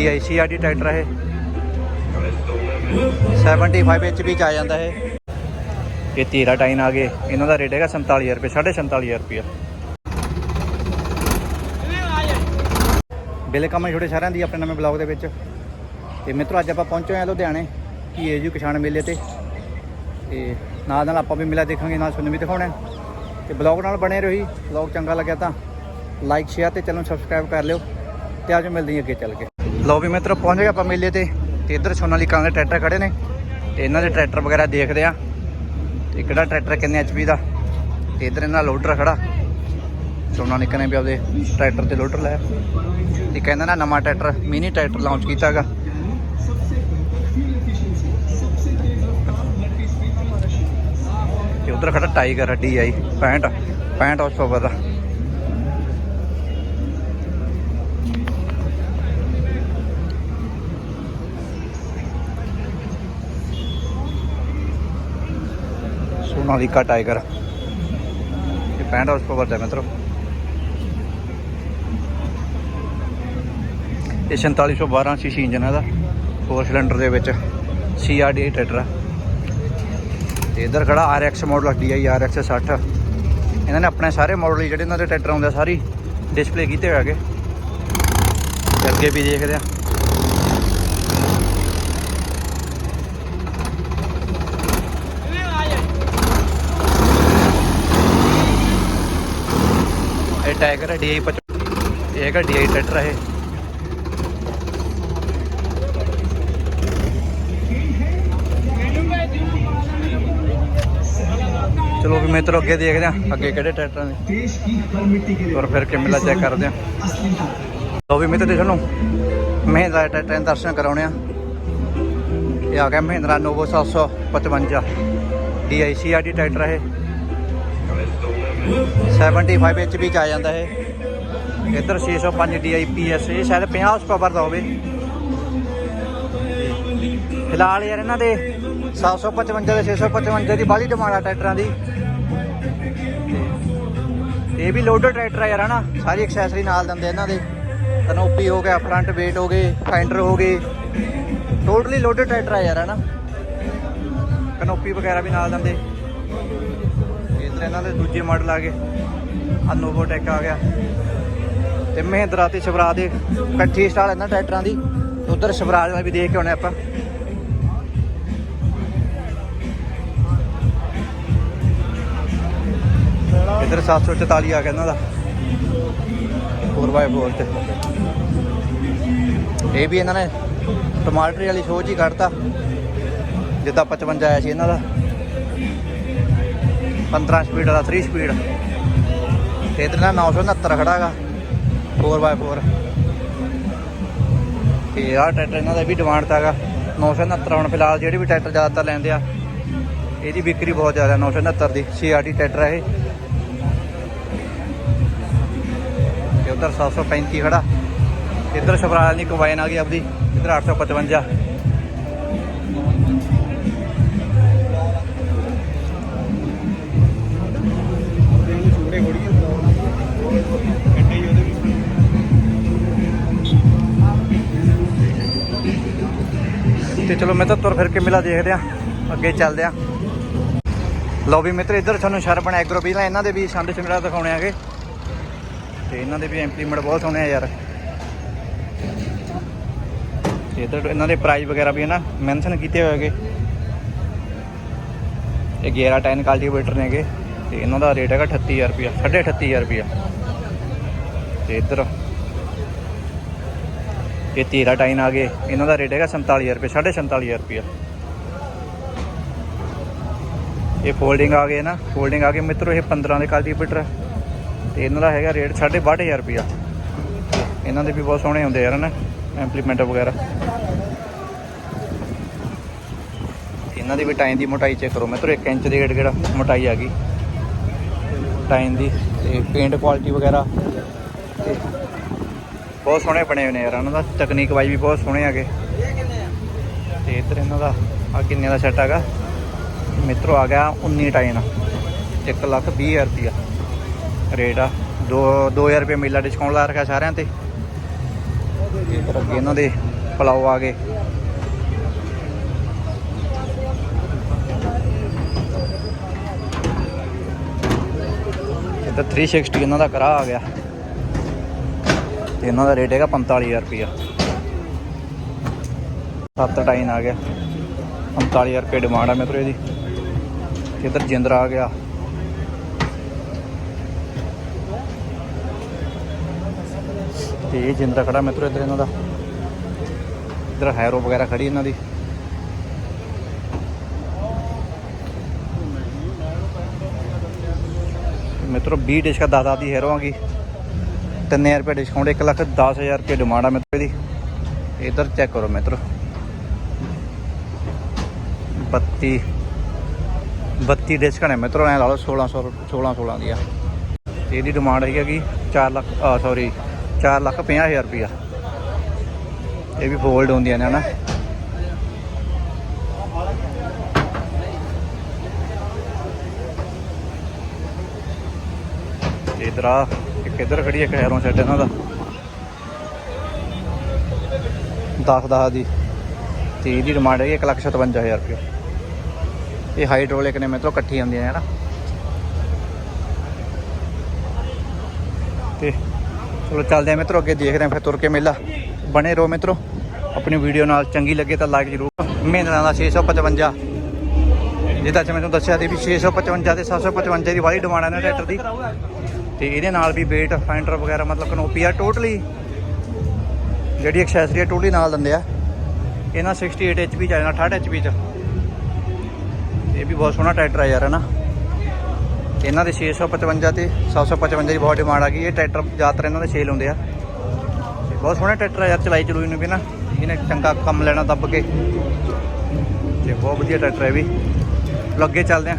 DIC ਆਡੀ tractor ਹੈ 75 HP ਚ ਆ ਜਾਂਦਾ ਹੈ ਇਹ ਤੀਰਾ ਟਾਈਨ ਆ ਗਏ। ਇਹਨਾਂ ਦਾ ਰੇਟ ਹੈਗਾ 47000 ਰੁਪਏ 47500 ਰੁਪਏ। ਬਿਲੇ ਕੰਮ ਛੋਟੇ ਸ਼ਹਿਰਾਂ ਦੀ, ਆਪਣੇ ਨਵੇਂ ਬਲੌਗ ਦੇ ਵਿੱਚ। ਤੇ ਮਿੱਤਰੋ, ਅੱਜ ਆਪਾਂ ਪਹੁੰਚੇ ਹਾਂ ਲੁਧਿਆਣੇ, ਕੀ ਏਜੂ ਕਿਸਾਨ ਮੇਲੇ ਤੇ। ਤੇ ਨਾਲ ਨਾਲ ਆਪਾਂ ਵੀ ਮੇਲਾ ਦੇਖਾਂਗੇ, ਨਾਲ ਤੁਹਾਨੂੰ ਵੀ ਦਿਖਾਉਣਾ ਹੈ। ਤੇ ਬਲੌਗ ਨਾਲ ਬਣੇ ਰਹੀ ਬਲੌਗ ਚੰਗਾ ਲੱਗਿਆ ਤਾਂ ਲਾਈਕ, ਸ਼ੇਅਰ ਤੇ ਚੈਨਲ ਨੂੰ ਸਬਸਕ੍ਰਾਈਬ ਕਰ ਲਿਓ। ਤੇ ਆਜੋ ਮਿਲਦੇ ਹਾਂ ਅੱਗੇ ਚੱਲ ਕੇ। ਲੋ ਵੀ ਮਿੱਤਰੋ, ਪਹੁੰਚ ਗਏ ਆਪਾਂ ਮੇਲੇ ਤੇ ਤੇ ਇੱਧਰ ਸੋਨਾਲੀਕਾ ਦੇ ਟਰੈਕਟਰ ਖੜੇ ਨੇ ਤੇ ਇਹਨਾਂ ਦੇ ਟਰੈਕਟਰ ਵਗੈਰਾ ਦੇਖਦੇ ਆ ਤੇ ਕਿਹੜਾ ਟਰੈਕਟਰ ਕਿੰਨੇ ਐਚਪੀ ਦਾ ਤੇ ਇੱਧਰ ਇਹਨਾਂ ਲੋਡਰ ਖੜਾ। ਸੋਨਾਲੀਕਾ ਨੇ ਵੀ ਆਪਦੇ ਟਰੈਕਟਰ ਤੇ ਲੋਡਰ ਲਾਇਆ। ਤੇ ਕਹਿੰਦਾ ਨਾ ਨਵਾਂ ਟਰੈਕਟਰ, ਮਿਨੀ ਟਰੈਕਟਰ ਲਾਂਚ ਕੀਤਾਗਾ ਤੇ ਉਧਰ ਖੜਾ ਟਾਈਗਰ DI 65 65 ਹਾਰਸ ਪਾਵਰ ਦਾ। ਸੋਨਾਲੀਕਾ ਟਾਈਗਰ। ਇਹ 65 ਹਾਰਸ ਪਾਵਰ ਦਾ ਹੈ ਮਿੱਤਰੋ। ਇਹ 4712 ਸੀਸੀ ਇੰਜਨ ਹੈ ਦਾ 4 ਸਿਲੰਡਰ ਦੇ ਵਿੱਚ। CRD ਟਰੈਕਟਰ ਆ ਤੇ ਇਧਰ ਖੜਾ RX ਮਾਡਲ DI RX 60 ਇਹਨਾਂ ਨੇ ਆਪਣੇ ਸਾਰੇ ਮਾਡਲ ਜਿਹੜੇ ਇਹਨਾਂ ਦੇ ਟਰੈਕਟਰ ਆਉਂਦੇ ਆ, ਸਾਰੀ ਡਿਸਪਲੇ ਕੀਤੇ ਹੋਏ ਹੈਗੇ। ਅੱਗੇ ਵੀ ਦੇਖਦੇ ਆ। ਇਹ ਟਾਈਗਰ ਹੈ DI 55 ਇਹ ਹੈਗਾ DI ਟਰੈਕਟਰ ਹੈ ਇਹ। ਚਲੋ ਵੀ ਮਿੱਤਰੋ, ਅੱਗੇ ਦੇਖਦੇ ਆ ਅੱਗੇ ਕਿਹੜੇ ਟਰੈਕਟਰਾਂ ਦੇ। ਔਰ ਫਿਰ ਕਿੰਮਲਾ ਚੈੱਕ ਕਰਦੇ ਆ ਲੋ ਵੀ ਮਿੱਤਰ, ਦੇਖੋ ਮਹਿੰਦਰਾ ਟਰੈਕਟਰਾਂ ਦੇ ਦਰਸ਼ਨ ਕਰਾਉਣੇ ਆ। ਇਹ ਆ ਗਿਆ ਮਹਿੰਦਰਾ ਨੋਵੋ 755 DIC ਆਡੀ ਟਰੈਕਟਰ ਹੈ 75 HP ਚ ਆ ਜਾਂਦਾ ਇਹ। ਇੱਧਰ 605 DI PS ਇਹ ਸ਼ਾਇਦ 50 ਹਾਰਸ ਪਾਵਰ ਦਾ ਹੋਵੇ। ਫਿਲਹਾਲ ਯਾਰ ਇਹਨਾਂ ਦੇ 755 ਦੇ 655 ਦੀ ਬਾਹਲੀ ਡਿਮਾਂਡ ਆ ਟਰੈਕਟਰਾਂ ਦੀ। ਇਹ ਵੀ ਲੋਡਰ ਟਰੈਕਟਰ ਆ ਯਾਰ, ਹਨਾ? ਸਾਰੀ ਐਕਸੈਸਰੀ ਨਾਲ ਦਿੰਦੇ ਇਹਨਾਂ ਦੇ। ਕਨੋਪੀ ਹੋ ਗਿਆ ਫਰੰਟ ਵੇਟ ਹੋ ਗਏ ਫੈਂਡਰ ਹੋ ਗਏ। ਟੋਟਲੀ ਲੋਡਰ ਟਰੈਕਟਰ ਆ ਯਾਰ, ਹਨਾ? ਕਨੋਪੀ ਵਗੈਰਾ ਵੀ ਨਾਲ ਦਿੰਦੇ। ਇਧਰ ਇਹਨਾਂ ਦੇ ਦੂਜੇ ਮਾਡਲ ਆ ਗਏ। ਆ ਨੋਵੋਟੈਕ ਆ ਗਿਆ। ਤੇ ਮਹਿੰਦਰਾ ਤੇ ਸ਼ਿਵਰਾਜ ਦੇ ਇਕੱਠੀ ਸਟਾਲ ਇਹਨਾਂ ਟਰੈਕਟਰਾਂ ਦੀ। ਉਧਰ ਸ਼ਿਵਰਾਜ ਵਾਲਾ ਵੀ ਦੇਖ ਕੇ ਆਉਣੇ ਆਪਾਂ। ਇਧਰ 744 ਆ ਗਿਆ ਇਹਨਾਂ ਦਾ। 4x4 ਤੇ। ਇਹ ਵੀ ਇਹਨਾਂ ਨੇ ਟਮਾਟਰ ਵਾਲੀ ਸੋਚ ਹੀ ਕੱਢਤਾ। ਜਿੱਦਾਂ 55 ਆਇਆ ਸੀ ਇਹਨਾਂ ਦਾ। 15 ਸਪੀਡ ਵਾਲਾ 3 ਸਪੀਡ ਤੇ ਇਧਰ ਨਾ 969 ਖੜਾਗਾ। 4x4 ਤੇ ਆਹ ਟਰੈਕਟਰ ਇਹਨਾਂ ਦਾ ਵੀ ਡਿਮਾਂਡ ਤਾਗਾ 969 ਹੁਣ ਫਿਲਹਾਲ ਜਿਹੜੇ ਵੀ ਟਰੈਕਟਰ ਜ਼ਿਆਦਾਤਰ ਲੈਂਦੇ ਆ, ਇਹਦੀ ਵਿਕਰੀ ਬਹੁਤ ਜ਼ਿਆਦਾ 969 ਦੀ। CRT ਟਰੈਕਟਰ ਹੈ ਇਹ। ਤੇ ਉਧਰ 735 ਖੜਾ। ਇੱਧਰ ਸ਼ਬਰਾਲ ਦੀ ਕੰਬਾਈਨ ਆ ਗਈ ਆਪਦੀ। ਇੱਧਰ 855 ਤੇ ਚਲੋ ਮੈਂ ਤਾਂ ਤੁਰ ਫਿਰ ਕੇ ਮੇਲਾ ਦੇਖਦੇ ਆ ਅੱਗੇ ਚੱਲਦੇ ਆ ਲਓ ਵੀ ਮਿੱਤਰ, ਇੱਧਰ ਤੁਹਾਨੂੰ ਸ਼ਰਪਣ ਐਗਰੋ ਪਹਿਲਾਂ ਇਹਨਾਂ ਦੇ ਵੀ ਸੰਦ ਚੰਗੜਾ ਦਿਖਾਉਣੇ ਆਗੇ। ਤੇ ਇਹਨਾਂ ਦੇ ਵੀ ਇੰਪਲੀਮੈਂਟ ਬਹੁਤ ਸੋਹਣੇ ਆ ਯਾਰ। ਤੇ ਇੱਧਰ ਇਹਨਾਂ ਦੇ ਪ੍ਰਾਈਸ ਵਗੈਰਾ ਵੀ ਹੈ ਨਾ ਮੈਂਸ਼ਨ ਕੀਤੇ ਹੋਏ ਹੈਗੇ। ਇਹ 11 10 ਕਲਟੀਵੇਟਰ ਨੇਗੇ ਤੇ ਇਹਨਾਂ ਦਾ ਰੇਟ ਹੈਗਾ 38000 ਰੁਪਿਆ 38500 ਰੁਪਿਆ ਤੇ ਇੱਧਰ ਇਹ 13 ਟਾਈਨ ਆ ਗਏ, ਇਹਨਾਂ ਦਾ ਰੇਟ ਹੈਗਾ 47000 ਰੁਪਏ 47500 ਰੁਪਿਆ ਇਹ ਫੋਲਡਿੰਗ ਆ ਗਏ ਨਾ ਫੋਲਡਿੰਗ ਆ ਗਏ ਮਿੱਤਰੋ, ਇਹ 15 ਦੇ ਕਲਟੀਵੇਟਰ ਤੇ ਇਹਨਾਂ ਦਾ ਹੈਗਾ ਰੇਟ 62500 ਰੁਪਿਆ ਇਹਨਾਂ ਦੇ ਵੀ ਬਹੁਤ ਸੋਹਣੇ ਹੁੰਦੇ ਯਾਰ ਨਾ ਇੰਪਲੀਮੈਂਟ ਵਗੈਰਾ। ਇਹਨਾਂ ਦੀ ਵੀ ਟਾਈਨ ਦੀ ਮੋਟਾਈ ਚੈੱਕ ਕਰੋ ਮਿੱਤਰੋ 1 ਇੰਚ ਦੇ ਗੇੜ ਗੇੜਾ ਮੋਟਾਈ ਆ ਗਈ। ਟਾਈਨ ਦੀ ਤੇ ਪੇਂਟ ਕੁਆਲਿਟੀ ਵਗੈਰਾ। ਤੇ ਬਹੁਤ ਸੋਹਣੇ ਬਣੇ ਹੋਏ ਨੇ ਯਾਰ ਇਹਨਾਂ ਦਾ ਤਕਨੀਕ ਵਾਈ ਵੀ ਬਹੁਤ ਸੋਹਣੇ ਹੈਗੇ। ਤੇ ਇੱਧਰ ਇਹਨਾਂ ਦਾ ਆ ਕਿੰਨੇ ਦਾ ਸੈੱਟ ਹੈਗਾ? ਮਿੱਤਰੋ, ਆ ਗਿਆ 19 ਟਾਈਨ। 1 ਲੱਖ 20 ਹਜ਼ਾਰ ਰੁਪਿਆ ਰੇਟ ਆ 2 2000 ਰੁਪਏ ਮੇਲਾ ਡਿਸਕਾਊਂਟ ਲਾ ਰੱਖਿਆ ਸਾਰਿਆਂ ਤੇ। ਇੱਧਰ ਅੱਗੇ ਇਹਨਾਂ ਦੇ ਪਲਾਓ ਆ ਗਏ। ਇੱਧਰ 360 ਇਹਨਾਂ ਦਾ ਕਰਾ ਆ ਗਿਆ। ਤੇ ਇਹਨਾਂ ਦਾ ਰੇਟ ਹੈਗਾ 45000 ਰੁਪਇਆ ਸੱਤ ਟਾਈਨ ਆ ਗਿਆ। 45000 ਰੁਪਏ ਡਿਮਾਂਡ ਆ ਮੇਰੇ ਕੋਲ ਇਹਦੀ। ਤੇ ਇੱਧਰ ਜਿੰਦਰਾ ਆ ਗਿਆ। ਤੇ ਇਹ ਜਿੰਦਰਾ ਖੜਾ ਮੇਰੇ ਕੋਲ ਇੱਧਰ ਇਹਨਾਂ ਦਾ। ਇੱਧਰ ਹੈਰੋ ਵਗੈਰਾ ਖੜੀ ਇਹਨਾਂ ਦੀ। ਮਿੱਤਰੋ 20 ਡਿਸ਼ ਦਾ ਦਾਦਾ ਦੀ ਹੈਰੋ ਆਗੀ 3000 ਰੁਪਏ ਡਿਸਕਾਊਂਟ 1 ਲੱਖ 10000 ਰੁਪਏ ਡਿਮਾਂਡ ਆ ਮਿੱਤਰੋ ਇਹਦੀ। ਇਧਰ ਚੈੱਕ ਕਰੋ ਮਿੱਤਰੋ। 32 32 ਡਿਸਕ ਨੇ ਮਿੱਤਰੋ, ਐ ਲਾ ਲਓ 1600 16 16 ਦੀ ਆ ਇਹਦੀ ਡਿਮਾਂਡ ਹੈਗੀ ਕਿ 4 ਲੱਖ ਆ ਸੌਰੀ 4 ਲੱਖ 50000 ਰੁਪਿਆ ਇਹ ਵੀ ਫੋਲਡ ਹੁੰਦੀਆਂ ਨੇ, ਹਨਾ। ਤੇ ਇਧਰ ਆ। ਇੱਕ ਇਧਰ ਖੜੀ ਹੈ, ਇੱਕ ਹੈਰੋਂ ਸੈੱਟ ਇਹਨਾਂ ਦਾ। 10 10 ਦੀ। ਤੇ ਇਹਦੀ ਡਿਮਾਂਡ ਹੈਗੀ 157000 ਰੁਪਏ। ਇਹ ਹਾਈਡ੍ਰੋਲਿਕ ਨੇ ਮੇਤੋਂ ਇਕੱਠੀ ਆਉਂਦੀਆਂ ਨੇ ਨਾ ਤੇ ਚਲੋ ਚੱਲਦੇ ਆ ਮਿੱਤਰੋ ਅੱਗੇ ਦੇਖਦੇ ਆ ਫਿਰ ਤੁਰ ਕੇ ਮੇਲਾ। ਬਣੇ ਰਹੋ ਮਿੱਤਰੋ। ਆਪਣੀ ਵੀਡੀਓ ਨਾਲ ਚੰਗੀ ਲੱਗੇ ਤਾਂ ਲਾਈਕ ਜ਼ਰੂਰ। ਮਹਿੰਦਰਾ ਦਾ 655 ਜਿੱਦਾਂ ਕਿ ਮੈਨੂੰ ਦੱਸਿਆ ਸੀ ਵੀ 655 ਤੇ 755 ਦੀ ਵਾਲੀ ਡਿਮਾਂਡ ਹੈ ਨਾ ਟਰੈਕਟਰ ਦੀ। ਤੇ ਇਹਦੇ ਨਾਲ ਵੀ ਵੇਟ ਫਾਈਂਡਰ ਵਗੈਰਾ, ਮਤਲਬ ਕਨੋਪੀ ਆ ਟੋਟਲੀ ਜਿਹੜੀ ਐਕਸੈਸਰੀ ਆ ਟੋਟਲੀ ਨਾਲ ਦਿੰਦੇ ਆ। ਇਹਨਾਂ 68 HP ਚ ਆ ਜਾਣਾ 68 HP ਚ। ਇਹ ਵੀ ਬਹੁਤ ਸੋਹਣਾ ਟਰੈਕਟਰ ਆ ਯਾਰ ਹੈ ਨਾ ਇਹਨਾਂ ਦੇ 655 ਤੇ 755 ਦੀ ਬਹੁਤ ਡਿਮਾਂਡ ਆ ਗਈ। ਇਹ ਟਰੈਕਟਰ ਜ਼ਿਆਦਾਤਰ ਇਹਨਾਂ ਦੇ ਸੇਲ ਹੁੰਦੇ ਆ। ਤੇ ਬਹੁਤ ਸੋਹਣਾ ਟਰੈਕਟਰ ਆ ਯਾਰ, ਚਲਾਈ ਚਲੂਈ ਨੂੰ ਵੀ ਨਾ। ਇਹਨੇ ਚੰਗਾ ਕੰਮ ਲੈਣਾ ਦੱਬ ਕੇ। ਤੇ ਬਹੁਤ ਵਧੀਆ ਟਰੈਕਟਰ ਹੈ ਇਹ ਵੀ। ਲੱਗੇ ਚੱਲਦੇ ਆ।